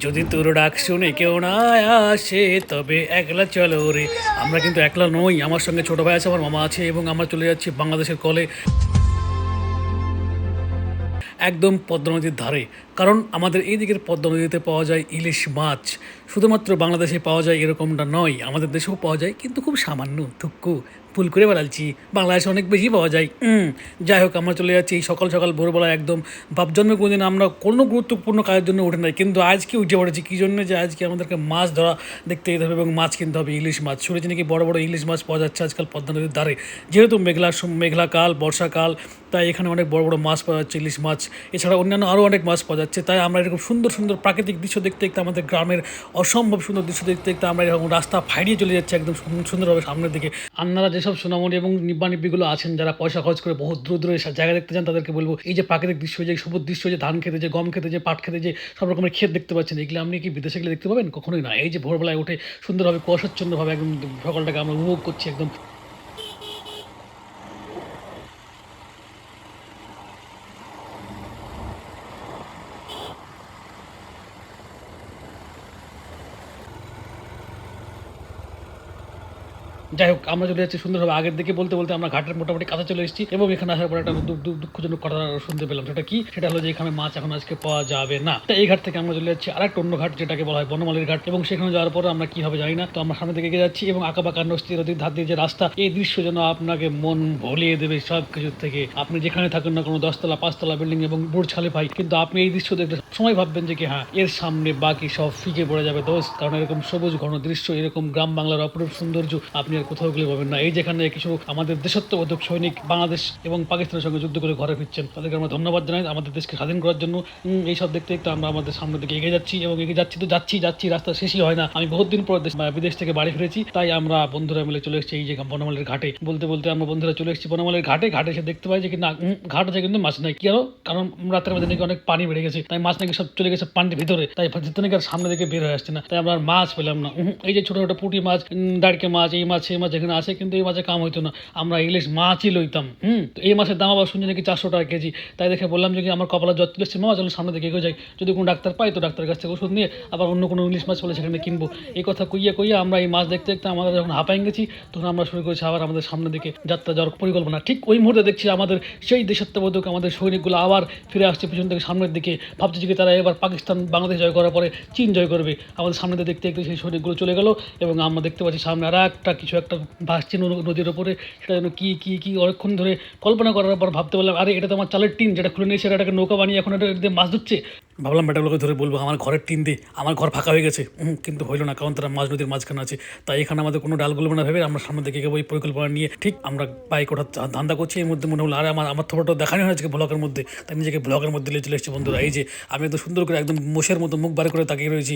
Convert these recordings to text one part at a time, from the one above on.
যদি তোর ডাক শুনে কেউ না আসে, তবে একলা চলো রে। আমরা কিন্তু একলা নই, আমার সঙ্গে ছোট ভাই আছে, আমার মামা আছে, এবং আমরা চলে যাচ্ছি বাংলাদেশের কলে। একদম পদ্মনদীর ধারে। কারণ আমাদের এই দিকের পদ্মা নদীতে পাওয়া যায় ইলিশ মাছ। শুধুমাত্র বাংলাদেশে পাওয়া যায় এরকমটা নয়, আমাদের দেশেও পাওয়া যায়, কিন্তু খুব সামান্য থুক্কু ভুল করে বেড়াচ্ছি বাংলাদেশে অনেক বেশি পাওয়া যায়। যাই হোক, আমরা চলে যাচ্ছি সকাল সকাল ভোরবেলা একদম। বাপ জন্মে কোনোদিন আমরা কোনো গুরুত্বপূর্ণ কাজের জন্য উঠে নাই, কিন্তু আজকে উঠে পড়েছি। কী জন্য যে আজকে আমাদেরকে মাছ ধরা দেখতে যেতে হবে এবং মাছ কিনতে হবে, ইলিশ মাছ। শুনেছি নাকি বড় বড় ইলিশ মাছ পাওয়া যাচ্ছে আজকাল পদ্মা নদীর ধারে। যেহেতু মেঘলা সম- মেঘলাকাল বর্ষাকাল, তাই এখানে অনেক বড় বড় মাছ পাওয়া যাচ্ছে, ইলিশ মাছ। এছাড়া অন্যান্য আরও অনেক মাছ পাওয়া যাচ্ছে। তাই আমরা এরকম সুন্দর সুন্দর প্রাকৃতিক দৃশ্য দেখতে দেখতে আমাদের গ্রামের অসম্ভব সুন্দর দৃশ্য দেখতে দেখতে আমরা এরকম রাস্তা ফাইড়িয়ে চলে যাচ্ছি একদম সুন্দর- সুন্দরভাবে সামনের দিকে। আপনারা যেসব সোনামণি এবং নিব্বা নিব্বানিব্বিগুলো আছেন, যারা পয়সা খরচ করে বহু দূর দূরে জায়গা দেখতে চান, তাদেরকে বলব, এই যে প্রাকৃতিক দৃশ্য যে সবুজ দৃশ্য যে ধান খেতে যে গম খেতে যে পাট খেতে যে সব রকমের ক্ষেত দেখতে পাচ্ছেন, এগুলো আপনি কি বিদেশে গেলে দেখতে পাবেন? কখনোই না। এই যে ভোরবেলায় উঠে সুন্দরভাবে, কুয়াশাচ্ছন্নভাবে একদম সকালটাকে আমরা উপভোগ করছি একদম। যাই হোক, আমরা চলে যাচ্ছি সুন্দরভাবে আগের দিকে বলতে বলতে আমরা ঘাটের মোটামুটি কাছে চলে এসেছি এবং এখানে আসার পর একটা দুঃখজনক কথা শুনতে পেলাম। সেটা কি? সেটা হলো যে এখানে মাছ এখন আজকে পাওয়া যাবে না। তো এই ঘাট থেকে আমরা চলে যাচ্ছি আরেকটা অন্য ঘাট, যেটাকে বলা হয় বনমালীর ঘাট এবং সেখানে যাওয়ার পর আমরা কি হবে জানি না। তো আমরা সামনে দিকে এগিয়ে যাচ্ছি এবং আঁকাবাঁকা নদী নদীর ধার দিয়ে যে রাস্তা, এই দৃশ্য যেন আপনাকে মন ভলিয়ে দেবে সব কিছুর থেকে। আপনি যেখানে থাকুন না কোনো, দশতলা, পাঁচতলা বিল্ডিং এবং বুর্জ খালিফাই কিন্তু আপনি এই দৃশ্য দেখলে সময় ভাববেন যে কি হ্যাঁ এর সামনে বাকি সব ফিকে পড়ে যাবে দোস্ত। কারণ এরকম সবুজ ঘন দৃশ্য, এরকম গ্রাম বাংলার অপরূপ সৌন্দর্য আপনি আর কোথাও গেলে পাবেন না। এই যেখানে কিছু আমাদের দেশত্ববোধক সৈনিক বাংলাদেশ এবং পাকিস্তানের সঙ্গে যুদ্ধ করে ঘরে ফিরছেন, তাদেরকে আমরা ধন্যবাদ জানাই। আমাদের দেশকে স্বাধীন করার জন্য এই সব দেখতে দেখতে আমরা আমাদের সামনের দিকে এগিয়ে যাচ্ছি এবং এগিয়ে যাচ্ছি তো যাচ্ছি যাচ্ছি, রাস্তা শেষই হয় না। আমি বহুত দিন পর দেশ- বিদেশ থেকে বাড়ি ফিরেছি, তাই আমরা বন্ধুরা মিলে চলে এসেছি এই যে বনমালের ঘাটে। বলতে বলতে আমরা বন্ধুরা চলে এসেছি বনমালের ঘাটে। ঘাটে এসে দেখতে পাই যে না ঘাট আছে কিন্তু মাছ নাই। কেন কারণ রাতের মধ্যে নাকি অনেক পানি বেড়ে গেছে, তাই মাছ নাকি সব চলে গেছে পানির ভিতরে, তাই যেতে নাকি আর সামনে দিকে বের হয়ে আসছে না, তাই আমরা মাছ পেলাম না। এই যে ছোট ছোট পুঁটি মাছ দাঁড়কে মাছ, এই মাছ সেই মাছ এখানে আছে, কিন্তু এই মাছে কাম হইতো না। আমরা ইলিশ মাছই লইতাম, হুম? তো এই মাছের দাম আবার শুনছি নাকি চারশো টাকা কেজি। তাই দেখে বললাম যে আমার কপালে যত এসছে মামা চলো সামনে দিকে এগিয়ে যাই। যদি কোনো ডাক্তার পাই তো ডাক্তারের কাছ থেকে ওষুধ নিয়ে আবার অন্য কোনো ইলিশ মাছ বলে সেখানে কিনবো। এই কথা কইয়া কইয়া আমরা এই মাছ দেখতে দেখতে আমাদের যখন হাঁপাই গেছি, তখন আমরা শুরু করেছি আবার আমাদের সামনের দিকে যাত্রা যাওয়ার পরিকল্পনা। ঠিক ওই মুহূর্তে দেখছি আমাদের সেই দেশত্ববোধক আমাদের সৈনিকগুলো আবার ফিরে আসছে পিছন থেকে সামনের দিকে। ভাবছে যে তারা এবার পাকিস্তান, বাংলাদেশ জয় করার পরে চীন জয় করবে। আমাদের সামনে দেখতে দেখতে সেই সৈনিকগুলো চলে গেল এবং আমরা দেখতে পাচ্ছি সামনে আর একটা কিছু একটা ভাসছে নদীর ওপরে, সেটা যেন কী কী কী অনেকক্ষণ ধরে কল্পনা করার পর ভাবতে পারলাম, আরে এটা তো আমার চালের টিন যেটা খুলে নিয়েছে সেটা একটা নৌকা বানিয়ে এখন এটা মাছ ধরছে। ভাবলাম বেটাগুলোকে ধরে বলব, আমার ঘরের টিন দিয়ে আমার ঘর ফাঁকা হয়ে গেছে। কিন্তু হইল না, কারণ তারা মাঝ নদীর মাঝখানে আছে। তাই এখানে আমাদের কোনো ডাল ডালগুলো না ভেবে আমরা সামনে দিকে এগোবো এই পরিকল্পনা নিয়ে ঠিক আমরা বাইক ওঠার ধান্দা করছি। এর মধ্যে মনে হলো, আরে আমার আমার থোপাটা দেখানো হয়েছে ব্লগের মধ্যে। তাই নিজেকে ব্লগের মধ্যে নিয়ে চলে এসেছি বন্ধুরা। এই যে, আমি একদম সুন্দর করে একদম মোষের মতো মুখ বার করে তাকিয়ে রয়েছি।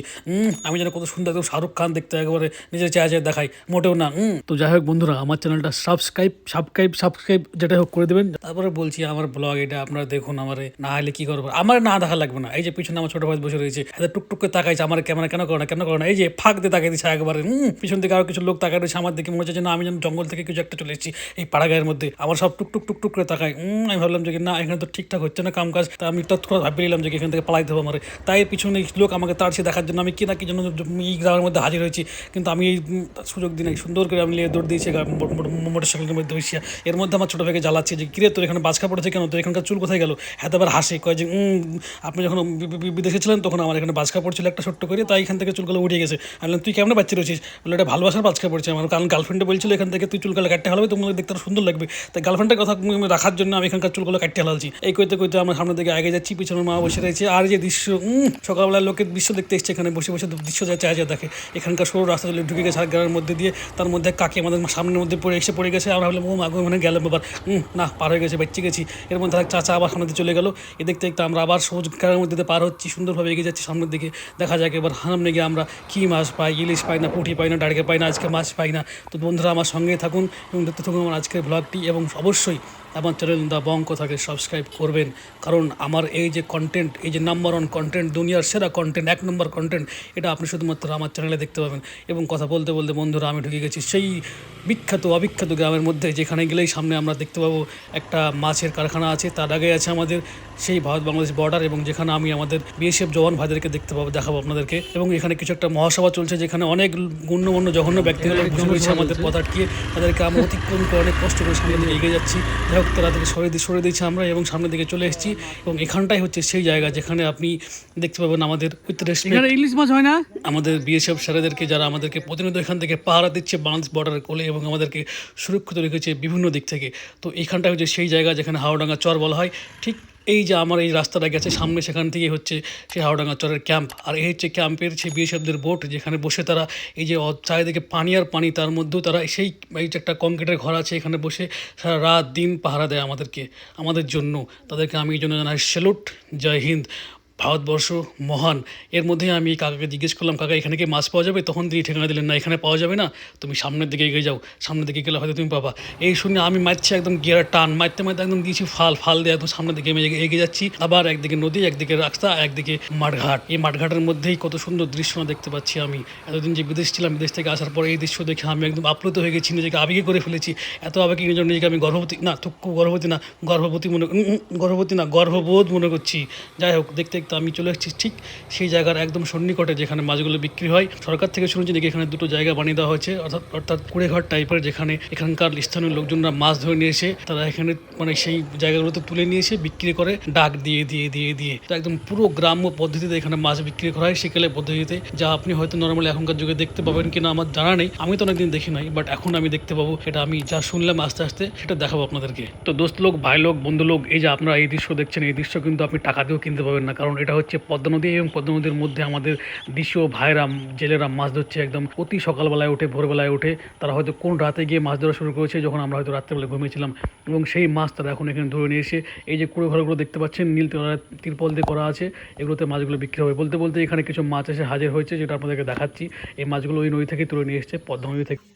আমি যেন কত সুন্দর একদম শাহরুখ খান দেখতে একেবারে নিজের চেয়ে চেয়ে দেখাই। মোটেও না তো যাই হোক বন্ধুরা, আমার চ্যানেলটা সাবস্ক্রাইব সাবস্ক্রাইব সাবস্ক্রাইব যেটা হোক করে দেবেন। তারপরে বলছি, আমার ব্লগ এটা আপনারা দেখুন, আমারে না হলে কী করব? আমার না দেখা লাগবে না। এই যে পিছনে আমার ছোট ভাই বসে রয়েছে। এত টুকটুক করে তাকাইছে, আমার ক্যামেরা কেন করো না, কেন করো না? এই যে ফাঁক দিয়ে তাকাই দিচ্ছে একবারে, হুম, পিছন থেকে আরও কিছু লোক তাকাই রয়েছে আমার দিকে, মনে হচ্ছে যে না আমি যেন জঙ্গল থেকে কিছু একটা চলে এসেছি এই পাড়া গায়ের মধ্যে। আমার সব টুকটুক টুকটুক করে তাকাই আমি ভাবলাম যে না, এখানে তো ঠিকঠাক হচ্ছে না কাম কাজ তা আমি তৎক্ষণাৎ ভাবি নিলাম যে এখান থেকে পালাই দেবো আমার। তাই পিছনে লোক আমাকে তাড়ছে দেখার জন্য, আমি কি না কি জন্য এই গ্রামের মধ্যে হাজির হয়েছি, কিন্তু আমি এই সুযোগ দিই নাই। সুন্দর করে আমি দৌড় দিয়েছি মোটর সাইকেলের মধ্যে বসিয়া। এর মধ্যে আমার ছোটো ভাইকে জ্বালাচ্ছে যে, কিরে, তোর এখানে বাজকা পড়েছে কেন? তোর এখানকার চুল কোথায় গেল? এত আবার হাসে, কয় যে আপনি যখন বিদেশে ছিলেন তখন আমার এখানে বাজকা পড়ছিল একটা ছোট্ট করে তাই এখান থেকে চুলগুলো উঠে গেছে। আমি তুই কেমন বাচ্চা রয়েছিস? বলে এটা ভালোবাসার বাজকা পড়ছে আমার। কারণ গার্লফ্রেন্ডে বলছিল এখান থেকে তুই চুলগুলো কাটতে হালাবে তোমাকে দেখতে সুন্দর লাগবে। তাই গার্লফ্রেন্ডের কথা রাখার জন্য আমি এখানকার চুলগুলো কাটতে হালালছি এই কইতে কইতে আমার সামনের দিকে আগে যাচ্ছি পিছনে মা বসে রয়েছে। আর যে দৃশ্য সকালবেলা লোকের দৃশ্য দেখতে এসছে এখানে বসে বসে দৃশ্য যা চায় যা দেখে। এখানকার সরু রাস্তা চলে ঢুকে গেছে আর গ্রামের মধ্যে দিয়ে। তার মধ্যে কাকে আমাদের সামনের মধ্যে পড়ে এসে পড়ে গেছে। আমরা ভাবলাম ও মানে এবার উম, না পার হয়ে গেছে বেঁচে গেছি। এর মধ্যে চাচা আবার সামনে চলে গেল। এ দেখতে দেখতে আমরা আবার সবুজ গ্রামের মধ্যে পার হচ্ছি, সুন্দরভাবে এগিয়ে যাচ্ছি সামনের দিকে। দেখা যাক এবার সামনে গিয়ে আমরা কী মাছ পাই, ইলিশ পাই না, পুঁটি পাই না, ডাড়কে পাই না, আজকে মাছ পাই না। তো বন্ধুরা, আমার সঙ্গে থাকুন এবং দেখতে থাকুন আমার আজকের ব্লগটি এবং অবশ্যই আমার চ্যানেল দা বং কথাকে সাবস্ক্রাইব করবেন। কারণ আমার এই যে কন্টেন্ট এই যে নাম্বার ওয়ান কন্টেন্ট দুনিয়ার সেরা কন্টেন্ট এক নম্বর কন্টেন্ট এটা আপনি শুধুমাত্র আমার চ্যানেলে দেখতে পাবেন। এবং কথা বলতে বলতে বন্ধুরা, আমি ঢুকে গেছি সেই বিখ্যাত, অবিখ্যাত গ্রামের মধ্যে, যেখানে গেলেই সামনে আমরা দেখতে পাবো একটা মাছের কারখানা আছে। তার আগে আছে আমাদের সেই ভারত বাংলাদেশ বর্ডার এবং যেখানে আমি আমাদের বিএসএফ জওয়ান ভাইদেরকে দেখতে পাবো দেখাবো আপনাদেরকে। এবং এখানে কিছু একটা মহাসভা চলছে যেখানে অনেক গণ্যমান্য জঘন্য ব্যক্তিগুলো বসে রয়েছে আমাদের পথ আটকিয়ে তাদেরকে আমরা অতিক্রম করে অনেক কষ্ট করে সামনের দিকে এগিয়ে যাচ্ছি। যাই হোক তারা থেকে সরে দিয়ে সরে দিয়েছি আমরা এবং সামনের দিকে চলে এসেছি। এবং এখানটাই হচ্ছে সেই জায়গা যেখানে আপনি দেখতে পাবেন আমাদের এখানে ইলিশ মাছ হয় না? আমাদের বিএসএফ স্যারেদেরকে যারা আমাদেরকে প্রতিনিয়ত এখান থেকে পাহারা দিচ্ছে বাংলাদেশ বর্ডারের কোলে এবং আমাদেরকে সুরক্ষিত রেখেছে বিভিন্ন দিক থেকে। তো এইখানটা হচ্ছে সেই জায়গা যেখানে হাওড়াঙ্গা চর বলা হয়। ঠিক এই যে আমার এই রাস্তাটা গেছে, সামনে সেখান থেকে হচ্ছে সেই হাওড়াঙ্গা চরের ক্যাম্প আর এই হচ্ছে ক্যাম্পের সেই বিএসএফদের বোট যেখানে বসে তারা এই যে চারিদিকে পানি আর পানি, তার মধ্যেও তারা সেই এই যে একটা কংক্রিটের ঘর আছে, এখানে বসে সারা রাত দিন পাহারা দেয় আমাদেরকে, আমাদের জন্য। তাদেরকে আমি এই জন্য জানাই স্যালুট জয় হিন্দ। ভারতবর্ষ মহান। এর মধ্যে আমি কাকাকে জিজ্ঞেস করলাম, কাকা, এখানে কি মাছ পাওয়া যাবে? তখন তিনি ঠিকানা দিলেন, না, এখানে পাওয়া যাবে না। তুমি সামনের দিকে এগিয়ে যাও। সামনের দিকে গেলে হয়তো তুমি পাবা। এই শুনে আমি মারছি একদম গিয়ার টান, মারতে মারতে একদম দিয়েছি ফাল ফাল দিয়ে একদম সামনের দিকে আমি এগিয়ে- যাচ্ছি। আবার একদিকে নদী, একদিকে রাস্তা, একদিকে মাঠঘাট। এই মাঠঘাটের মধ্যেই কত সুন্দর দৃশ্য দেখতে পাচ্ছি আমি। এতদিন যে বিদেশ ছিলাম, বিদেশ থেকে আসার পরে এই দৃশ্য দেখে আমি একদম আপ্লুত হয়ে গেছি, নিজেকে আবেগে করে ফেলেছি। এত আবেগে নিজের নিজেকে আমি গর্ভবতী, না, থুক্কু গর্ভবতী না, গর্ভবতী মনে গর্ভবতী না, গর্ভবোধ মনে করছি। যাই হোক, দেখতে দেখতে আমি চলে এসেছি ঠিক সেই জায়গার একদম সন্নিকটে যেখানে মাছগুলো বিক্রি হয়। সরকার থেকে শুনেছি নাকি এখানে দুটো জায়গা বানিয়ে দেওয়া হয়েছে। অর্থাৎ অর্থাৎ কুড়েঘর টাইপের যেখানে এখানকার স্থানীয় লোকজনরা মাছ ধরে নিয়ে এসে তারা এখানে মানে সেই জায়গাগুলোতে তুলে নিয়ে এসে বিক্রি করে, ডাক দিয়ে দিয়ে দিয়ে দিয়ে। তো একদম পুরো গ্রাম্য পদ্ধতিতে এখানে মাছ বিক্রি করা হয়। সেকেলে পদ্ধতিতে যা আপনি হয়তো নর্মালি এখনকার যুগে দেখতে পাবেন কিনা আমার জানা নেই। আমি তো অনেকদিন দেখি নাই বাট এখন আমি দেখতে পাবো। এটা আমি যা শুনলাম আস্তে আস্তে সেটা দেখাবো আপনাদেরকে। তো দোস্ত লোক, ভাই লোক, বন্ধু লোক, এই যে আপনারা এই দৃশ্য দেখছেন, এই দৃশ্য কিন্তু আপনি টাকা দিয়েও কিনতে পারবেন না। কারণ এটা হচ্ছে পদ্মা নদী এবং পদ্মা নদীর মধ্যে আমাদের দেশীয় ভাইরা, জেলেরা মাছ ধরছে একদম অতি সকালবেলায় উঠে, ভোরবেলায় উঠে। তারা হয়তো কোন রাতে গিয়ে মাছ ধরা শুরু করেছে যখন আমরা হয়তো রাত্রেবেলা ঘুমিয়েছিলাম। এবং সেই মাছ তারা এখন এখানে ধরে নিয়ে এসে এই যে কুড়ে ঘরগুলো দেখতে পাচ্ছেন নীল তিরপল দিয়ে করা আছে। এগুলোতে মাছগুলো বিক্রি হবে। বলতে বলতে এখানে কিছু মাছ এসে হাজির হয়েছে, যেটা আপনাদেরকে দেখাচ্ছি। এই মাছগুলো ওই নদী থেকে তুলে নিয়ে এসছে পদ্মা নদী থেকে।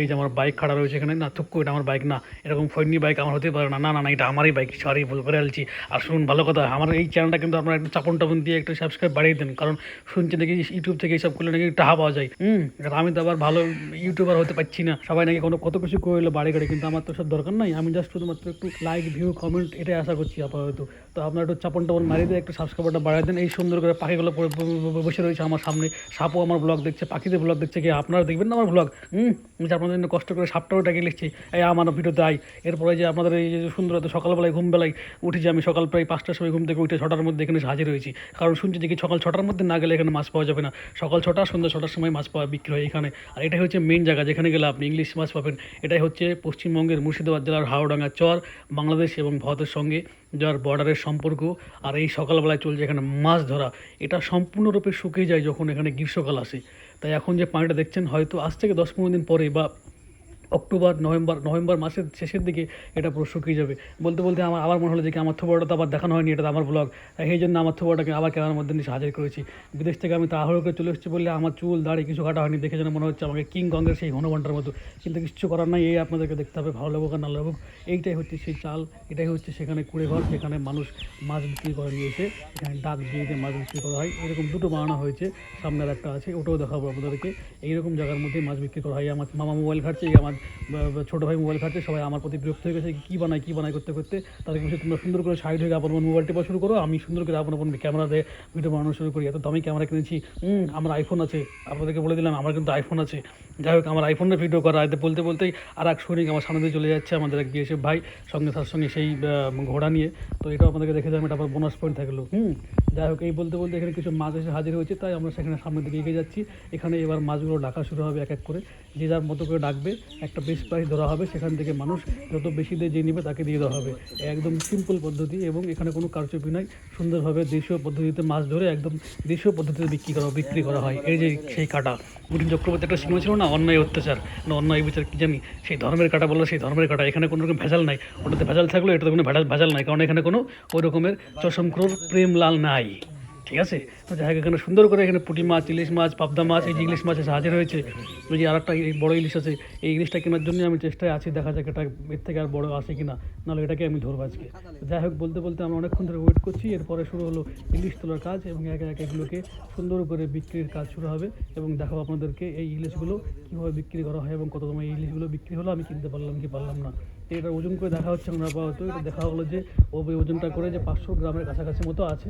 এই যে আমার বাইক খাড়া রয়েছে এখানে, না, থুক্কু, এটা আমার বাইক না। এরকম ফৈনি বাইক আমার হতে পারে না। না না এটা আমারই বাইক সরি ভুল করে আলছি আর শুনুন, ভালো কথা, আমার এই চ্যানেলটা কিন্তু আপনারা একটু চাপন টাপন দিয়ে একটু সাবস্ক্রাইব বাড়িয়ে দেন। কারণ শুনছি নাকি ইউটিউব থেকে এইসব করলে নাকি টাকা পাওয়া যায়। হুম আমি তো আবার ভালো ইউটিউবার হতে পারছি না। সবাই নাকি কোনো কত কিছু করল বাড়ি গাড়ি কিন্তু আমার তো সব দরকার নাই। আমি জাস্ট শুধুমাত্র একটু লাইক ভিউ কমেন্ট এটাই আশা করছি আপাতত। তো আপনারা একটু চাপন টাপন মারিয়ে দিয়ে একটু সাবস্ক্রাইবারটা বাড়িয়ে দেন। এই সুন্দর করে পাখিগুলো বসে রয়েছে আমার সামনে। সাপও আমার ব্লগ দেখছে, পাখিদের ব্লগ দেখছে কি আপনারা দেখবেন না আমার ব্লগ হুম আপনাদের জন্য কষ্ট করে সাপটাও ডেকে লিখছি, এই আমার ভিডিওতে আই এরপরে যে আপনাদের এই যে সুন্দর সকালবেলায় ঘুমবেলায় উঠে যে আমি, সকাল প্রায় পাঁচটার সময় ঘুম থেকে উঠে ছটার মধ্যে এখানে হাজির হয়েছি। কারণ শুনছি কি সকাল ছটার মধ্যে না গেলে এখানে মাছ পাওয়া যাবে না। সকাল ছটা, সন্ধ্যা ছটার সময় মাছ পাওয়া বিক্রি হয় এখানে। আর এটাই হচ্ছে মেন জায়গা যেখানে গেলে আপনি ইংলিশ মাছ পাবেন। এটাই হচ্ছে পশ্চিমবঙ্গের মুর্শিদাবাদ জেলার হাওড়াঙ্গা চর, বাংলাদেশ এবং ভারতের সঙ্গে যার বর্ডারের সম্পর্ক। আর এই সকালবেলায় চলছে এখানে মাছ ধরা। এটা সম্পূর্ণরূপে শুকিয়ে যায় যখন এখানে গ্রীষ্মকাল আসে। তাই এখন যে পানিটা দেখছেন হয়তো আজ থেকে দশ পনেরো দিন পরে বা অক্টোবর, নভেম্বর নভেম্বর মাসের শেষের দিকে এটা পুরো শুকিয়ে যাবে। বলতে বলতে আমার আবার মনে হলো যে আমার থোবড়াটা তো আবার দেখানো হয়নি এটা আমার ব্লগ এই জন্য আমার থোবড়াটাকে আবার ক্যামেরার মধ্যে নিয়ে হাজির করেছি। বিদেশ থেকে আমি তাড়াহুড়ো করে চলে এসেছি বললে আমার চুল, দাড়ি কিছু কাটা হয়নি, দেখে যেন মনে হচ্ছে আমাকে কিং কংয়ের সেই ঘনঘণ্টার মতো। কিন্তু কিছু করার নাই, এই আপনাদেরকে দেখতে হবে, ভালো লাগুক আর না লাগুক, এইটাই হচ্ছে সেই চাল, এটাই হচ্ছে সেখানে কুড়ে ঘর, সেখানে মানুষ মাছ বিক্রি করে নিয়ে এসে এখানে ডাক দিয়ে দিয়ে মাছ বিক্রি করা হয়। এরকম দুটো বানানো হয়েছে সামনের একটা আছে, ওটাও দেখাবো আপনাদেরকে। এইরকম জায়গার মধ্যে মাছ বিক্রি করা হয়। আমার মামা মোবাইল ঘাটছে আমার ছোটো ভাই মোবাইল ঘাটছে, সবাই আমার প্রতি বিরক্ত হয়ে গেছে, কী বানায় কী বানায় করতে করতে। তাদেরকে বলছে তোমরা সুন্দর করে সাইড হয়ে আপন আপন মোবাইল শুরু করো, আমি সুন্দর করে আপন আপন ক্যামেরা দিয়ে ভিডিও বানানো শুরু করি। এত দামি ক্যামেরা কিনেছি আমার আইফোন আছে। আপনাদেরকে বলে দিলাম, আমার কিন্তু আইফোন আছে। যাই হোক, আমার আইফোনের ভিডিও করা, এতে বলতে বলতেই আর এক সৈনিক আমার সামনে দিয়ে চলে যাচ্ছে, আমাদের এক বিএসএফ ভাই, সঙ্গে তার সঙ্গে সেই ঘোড়া নিয়ে। তো এটাও আপনাদেরকে দেখে যাবেন এটা আবার বোনাস পয়েন্ট থাকল। হুম, যাই হোক, এই বলতে বলতে এখানে কিছু মাছ এসে হাজির হয়েছে, তাই আমরা সেখানে সামনের দিকে এগিয়ে যাচ্ছি। এখানে এবার মাছগুলো ডাকা শুরু হবে এক এক করে। যে যার মতো করে ডাকবে একটা বেশ প্রাইস ধরা হবে, সেখান থেকে মানুষ যত বেশি দিয়ে যে নেবে তাকে দিয়ে দেওয়া হবে। একদম সিম্পল পদ্ধতি এবং এখানে কোনো কারচুপি নাই। সুন্দরভাবে দেশীয় পদ্ধতিতে মাছ ধরে একদম দেশীয় পদ্ধতিতে বিক্রি করা বিক্রি করা হয়। এই যে সেই কাটা গুটিন চক্রবর্তী একটা সিনেমা ছিল না, অন্যায় অত্যাচার, না অন্যায় বিচার কি জানি, সেই ধর্মের কাটা বলল, সেই ধর্মের কাটা। এখানে কোনো রকম ভেজাল নাই। ওটাতে ভেজাল থাকলেও এটাতে কোনো ভেজাল ভেজাল নাই। কারণ এখানে কোনো ওই রকমের চশমক্রোর প্রেম লাল নাই। ঠিক আছে? তো যাই হোক, এখানে সুন্দর করে এখানে পুঁটি মাছ, ইলিশ মাছ, পাবদা মাছ, এই যে ইলিশ মাছ হাজির হয়েছে ওই যে আর একটা বড় ইলিশ আছে, এই ইলিশটা কেনার জন্য আমি চেষ্টায় আছি, দেখা যাক এটা এর থেকে আর বড় আসে কিনা, নাহলে এটাকে আমি ধরবো আজকে। যাই হোক, বলতে বলতে আমরা অনেকক্ষণ ধরে ওয়েট করছি, এরপরে শুরু হলো ইলিশ তোলার কাজ এবং একে একে এগুলোকে সুন্দর করে বিক্রির কাজ শুরু হবে এবং দেখাবো আপনাদেরকে এই ইলিশগুলো কীভাবে বিক্রি করা হয় এবং কত দামে এই ইলিশগুলো বিক্রি হলো, আমি কিনতে পারলাম কি পারলাম না। এটা ওজন করে দেখা হচ্ছে আমরা আপাতত, এটা দেখা হলো যে ওই ওজনটা করে যে পাঁচশো গ্রামের কাছাকাছি মতো আছে।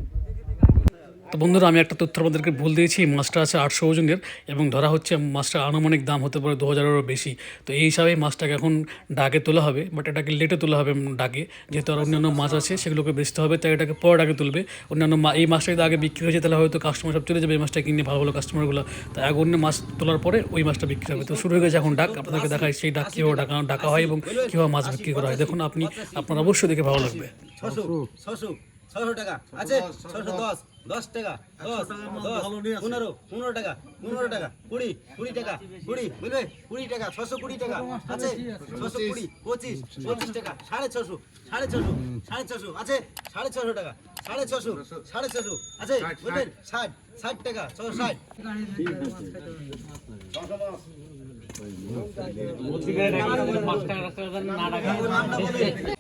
তো বন্ধুরা, আমি একটা তথ্য আপনাদেরকে ভুল দিয়েছি। মাছটা আছে আটশো ওজনের এবং ধরা হচ্ছে মাছটার আনুমানিক দাম হতে পারে দু হাজারেরও বেশি। তো এই হিসাবে মাছটাকে এখন ডাকে তোলা হবে বাট এটাকে লেটে তোলা হবে ডাকে। যেহেতু আর অন্যান্য মাছ আছে, সেগুলোকে বেচতে হবে, তাই এটাকে পরে ডাকে তুলবে। অন্যান্য এই মাছটা যদি আগে বিক্রি হয়েছে, তাহলে হয়তো কাস্টমার সব চলে যাবে এই মাছটা কিনে, ভালো ভালো কাস্টমারগুলো তাই আগে অন্য মাছ তোলার পরে ওই মাছটা বিক্রি হবে। তো শুরু হয়ে গেছে এখন ডাক। আপনাদেরকে দেখায় সেই ডাক কীভাবে ডাকা ডাকা হয় এবং কীভাবে মাছ বিক্রি করা হয়। দেখুন, আপনি আপনার অবশ্যই দেখে ভালো লাগবে। ছশো টাকা। আছে? ছশো দশ। দশ টাকা। দশ দশ পনেরো পনেরো টাকা পনেরো টাকা কুড়ি কুড়ি টাকা কুড়ি বুঝবে কুড়ি টাকা ছশো কুড়ি টাকা আছে? ছশো কুড়ি পঁচিশ। পঁচিশ টাকা সাড়ে ছশো সাড়ে ছশো সাড়ে ছশো আছে? সাড়ে ছশো টাকা সাড়ে ছশো সাড়ে ছশো আছে? বুঝলেন? ষাট ষাট টাকা ছশো ষাট।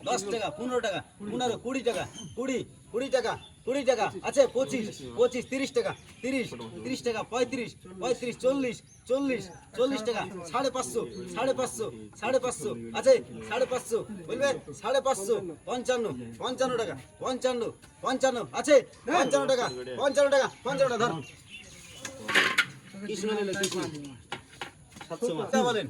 দশ টাকা, পনেরো টাকা, পনেরো, কুড়ি টাকা, কুড়ি কুড়ি টাকা কুড়ি টাকা, আছে পঁচিশ পঁচিশ, তিরিশ টাকা, তিরিশ তিরিশ টাকা, পঁয়ত্রিশ পঁয়ত্রিশ, চল্লিশ চল্লিশ চল্লিশ টাকা, সাড়ে পাঁচশো সাড়ে পাঁচশো সাড়ে পাঁচশো, আছে সাড়ে পাঁচশো বলবে সাড়ে পাঁচশো, পঞ্চান্ন পঞ্চান্ন টাকা, পঞ্চান্ন পঞ্চান্ন, আছে পঞ্চান্ন টাকা পঞ্চান্ন টাকা পঞ্চান্ন টাকা, ধর। কৃষ্ণ বলেন।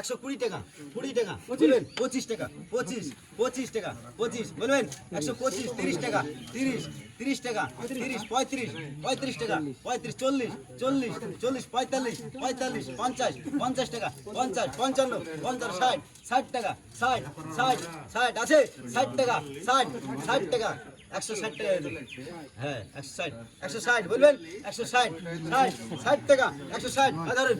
একশো কুড়ি টাকা কুড়ি টাকা। বলবেন পঁচিশ টাকা পঁচিশ পঁচিশ টাকা পঁচিশ। বলবেন একশো পঁচিশ তিরিশ টাকা তিরিশ তিরিশ টাকা তিরিশ পঁয়ত্রিশ পঁয়ত্রিশ টাকা পঁয়ত্রিশ চল্লিশ চল্লিশ চল্লিশ পঁয়তাল্লিশ পঁয়তাল্লিশ পঞ্চাশ পঞ্চাশ টাকা পঞ্চাশ পঞ্চান্ন পঞ্চাশ ষাট ষাট টাকা ষাট ষাট ষাট আছে ষাট টাকা ষাট ষাট টাকা একশো ষাট টাকা হ্যাঁ একশো ষাট। একশো ষাট বলবেন? একশো ষাট। ষাট ষাট টাকা। একশো ষাট ধরেন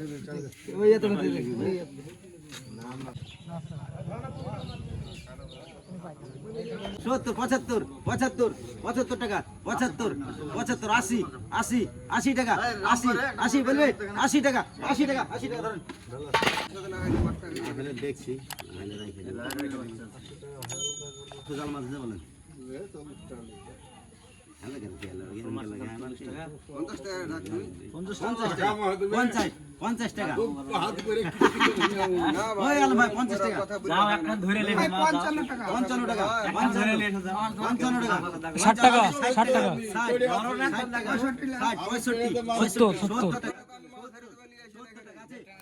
সত্তর পঁচাত্তর পঁচাত্তর পঁচাত্তর টাকা পঁচাত্তর পঁচাত্তর আশি আশি আশি টাকা আশি আশি বলবে? আশি টাকা আশি টাকা আশি টাকা ধরেন। দেখছি পঞ্চাশ টাকা। ষাট টাকা। ষাট টাকা। পঁয়ষট্টি সত্তর।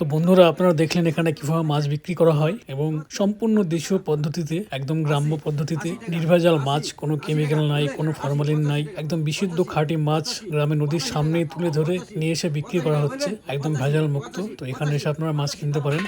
তো বন্ধুরা, আপনারা দেখলেন এখানে কীভাবে মাছ বিক্রি করা হয় এবং সম্পূর্ণ দেশীয় পদ্ধতিতে, একদম গ্রাম্য পদ্ধতিতে নির্ভেজাল মাছ, কোনো কেমিক্যাল নাই, কোনো ফরমালিন নাই, একদম বিশুদ্ধ খাঁটি মাছ গ্রামে নদীর সামনে তুলে ধরে নিয়ে এসে বিক্রি করা হচ্ছে, একদম ভেজাল মুক্ত তো এখানে এসে আপনারা মাছ কিনতে পারেন।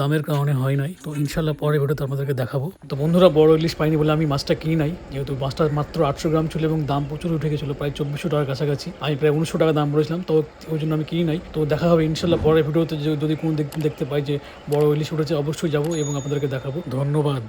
দামের কারণে হয় নাই। তো ইনশাল্লাহ পরে ভিডিওতে আপনাদেরকে দেখাবো। তো বন্ধুরা, বড় ইলিশ পাইনি বলে আমি মাছটা কিনি নাই। যেহেতু মাছটা মাত্র আটশো গ্রাম ছিল এবং দাম প্রচুর উঠে গেছিল, প্রায় চব্বিশশো টাকার কাছাকাছি। আমি প্রায় উনিশশো টাকা দাম বলেছিলাম, তো ওই জন্য আমি কিনি নাই। তো দেখা হবে ইনশাল্লাহ পরে ভিডিওতে যদি কোনো দেখতে পাই যে বড় ইলিশ উঠেছে, অবশ্যই যাব এবং আপনাদেরকে দেখাবো। ধন্যবাদ।